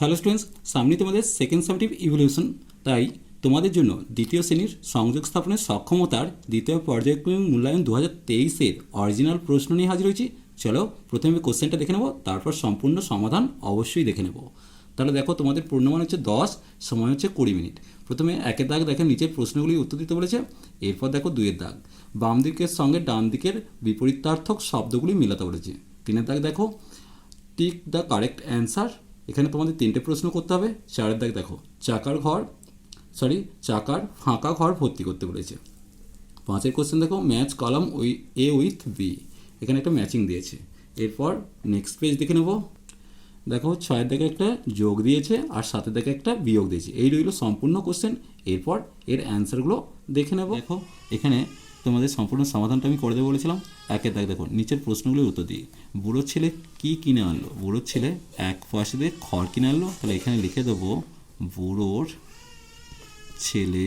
Hello students সামনে তোমাদের second সামটিভ evolution তাই তোমাদের জন্য দ্বিতীয় শ্রেণির সংযোগ স্থাপনের সক্ষমতার দ্বিতীয় পর্যায়ক্রমিক মূল্যায়ন দু হাজার তেইশের অরিজিনাল প্রশ্ন নিয়ে হাজির হয়েছি। চলো প্রথমে কোশ্চেনটা দেখে নেব, তারপর সম্পূর্ণ সমাধান অবশ্যই দেখে নেব। তাহলে দেখো তোমাদের পূর্ণমান হচ্ছে দশ, সময় হচ্ছে কুড়ি মিনিট। প্রথমে একের দাগ দেখে নিচের প্রশ্নগুলি উত্তর দিতে বলেছে, এরপর দেখো দুইয়ের দাগ। বাম দিকের সঙ্গে ডান দিকের বিপরীতার্থক শব্দগুলি মেলাতে বলেছে। তিনের দাগ দেখো টিক দ্য কারেক্ট অ্যান্সার এখানে তোমাদের তিনটে প্রশ্ন করতে হবে। চারের দাগ দেখো, চাকার ঘর সরি চাকার ফাঁকা ঘর ভর্তি করতে বলেছে। পাঁচের কোশ্চেন দেখো ম্যাচ কলাম উই এ উইথ বি এখানে একটা ম্যাচিং দিয়েছে। এরপর নেক্সট পেজ দেখে নেব। দেখো, ছয়ের দিকে একটা যোগ দিয়েছে আর সাতের দিকে একটা বিয়োগ দিয়েছে। এই রইল সম্পূর্ণ কোশ্চেন এরপর এর অ্যান্সারগুলো দেখে নেব। দেখো, এখানে তোমাদের সম্পূর্ণ সমাধানটা আমি করে দেবো বলেছিলাম। একের দাগ দেখো, নিচের প্রশ্নগুলির উত্তর দিই বুড়োর ছেলে কী কিনে আনলো? বুড়োর ছেলে এক পয়সা দিয়ে খড় কিনে আনলো? তাহলে এখানে লিখে দেবো, বুড়োর ছেলে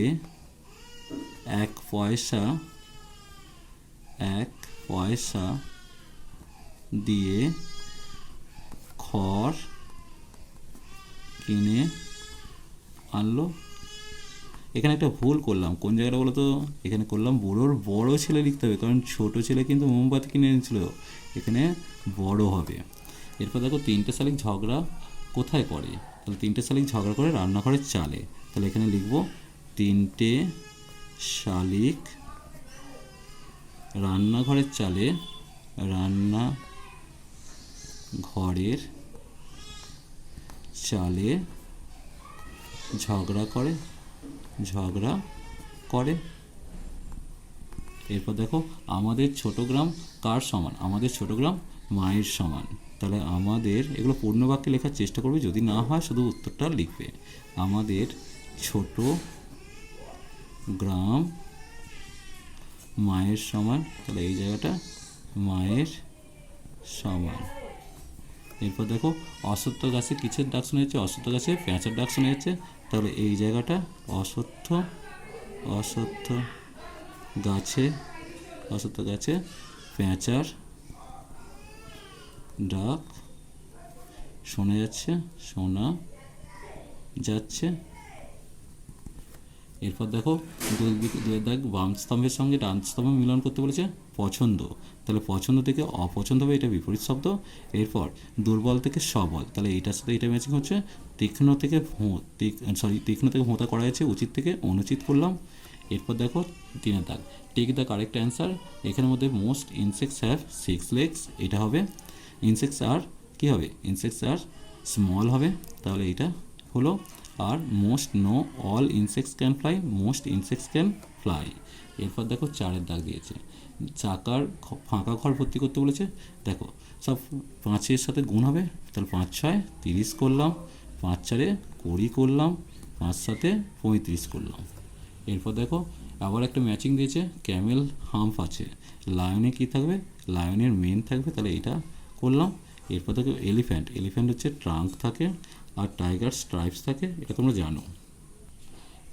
এক পয়সা এক পয়সা দিয়ে খড় কিনে আনলো। এখানে একটা ভুল করলাম। কোন জায়গাটা বলো তো এখানে করলাম বুড়োর বড় ছেলে লিখতে হবে, কারণ ছোট ছেলে কিন্তু মোমবাতি কিনে এনেছিল। এখানে বড় হবে। এরপর দেখো, তিনটে শালিক ঝগড়া কোথায় করে? তাহলে তিনটে শালিক ঝগড়া করে রান্নাঘরের চালে। তাহলে এখানে লিখব, তিনটে শালিক রান্নাঘরের চালে রান্না ঘরের চালে ঝগড়া করে। ঝগড়া করে। এরপর দেখো, আমাদের ছোট গ্রাম কার সমান? আমাদের ছোট গ্রাম মায়ের সমান। তাহলে আমাদের, এগুলো পূর্ণ বাক্যে লেখার চেষ্টা করবে, যদি না হয় শুধু উত্তরটা লিখবে। আমাদের ছোট গ্রাম মায়ের সমান, তাহলে এই জায়গাটা মায়ের সমান। এরপর দেখো অসত্য গাছে কিসের ডাক শোনা যাচ্ছে? অসত্য গাছে পেঁচার ডাক শোনা যাচ্ছে। তাহলে এই জায়গাটা অসত্য অসত্য গাছে অসত্য গাছে পেঁচার ডাক শোনা যাচ্ছে শোনা যাচ্ছে। এরপর দেখো দাগ বাম স্তম্ভের সঙ্গে ডান স্তম্ভ মিলন করতে বলেছে পছন্দ। তাহলে পছন্দ থেকে অপছন্দ হবে, এটা বিপরীত শব্দ। এরপর দুর্বল থেকে সবল, তাহলে এটার সাথে এটা ম্যাচিং হচ্ছে, তীক্ষ্ণ থেকে সরি তীক্ষ্ণ থেকে ভোঁতা করা হয়েছে, উচিত থেকে অনুচিত করলাম। এরপর দেখো তিনের দাগ। টেক দ্য কারেক্ট অ্যান্সার এখানের মধ্যে most insects have six legs এটা হবে। ইনসেক্টস আর কী হবে? ইনসেক্টস আর স্মল হবে, তাহলে এটা হলো আর most no all insects can fly most insects can fly এরপর দেখো চারের দাগ দিয়েছে। চাকার ফাঁকা ঘর ভর্তি করতে বলেছে। দেখো, সব পাঁচের সাথে গুণ হবে। তাহলে পাঁচ ছয়, তিরিশ করলাম। পাঁচ চারে কুড়ি করলাম। পাঁচ সাথে পঁয়ত্রিশ করলাম। এরপর দেখো, আবার একটা ম্যাচিং দিয়েছে। ক্যামেল হাম্প আছে। লায়নে কী থাকবে? লায়নের মেন থাকবে। তাহলে এটা করলাম। এরপর দেখো এলিফ্যান্ট এলিফ্যান্ট হচ্ছে ট্রাঙ্ক থাকে আর টাইগার স্ট্রাইপস থাকে, এটা তোমরা জানো।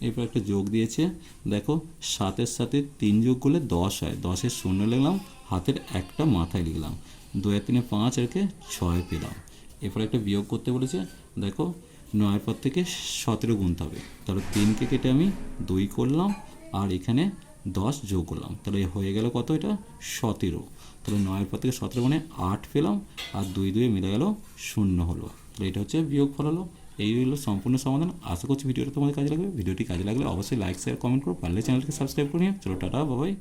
এরপর একটা যোগ দিয়েছে, দেখো, সাতের সাথে তিন যোগ করলে দশ হয়, দশের শূন্য লিখলাম, হাতের একটা মাথায় লিখলাম দুই আর তিনে পাঁচ রেখে ছয় পেলাম। এরপর একটা বিয়োগ করতে বলেছে, দেখো, নয়ের পর থেকে সতেরো গুনতে হবে, তাহলে তিনকে কেটে আমি দুই করলাম, আর এখানে দশ যোগ করলাম, তাহলে হয়ে গেল কত এটা? সতেরো। তাহলে নয়ের পর থেকে সতেরো মানে আট পেলাম আর দুই দুই মিলে গেল শূন্য হলো। তাহলে এটা হচ্ছে বিয়োগ ফল হলো। এই হলো সম্পূর্ণ সমাধান। আশা করছি ভিডিওটা তোমাদের কাজে লাগবে। ভিডিওটি কাজে লাগলে অবশ্যই লাইক শেয়ার কমেন্ট করো। পারলে চ্যানেলকে সাবস্ক্রাইব করে নিও। চলো টাটা বাবাই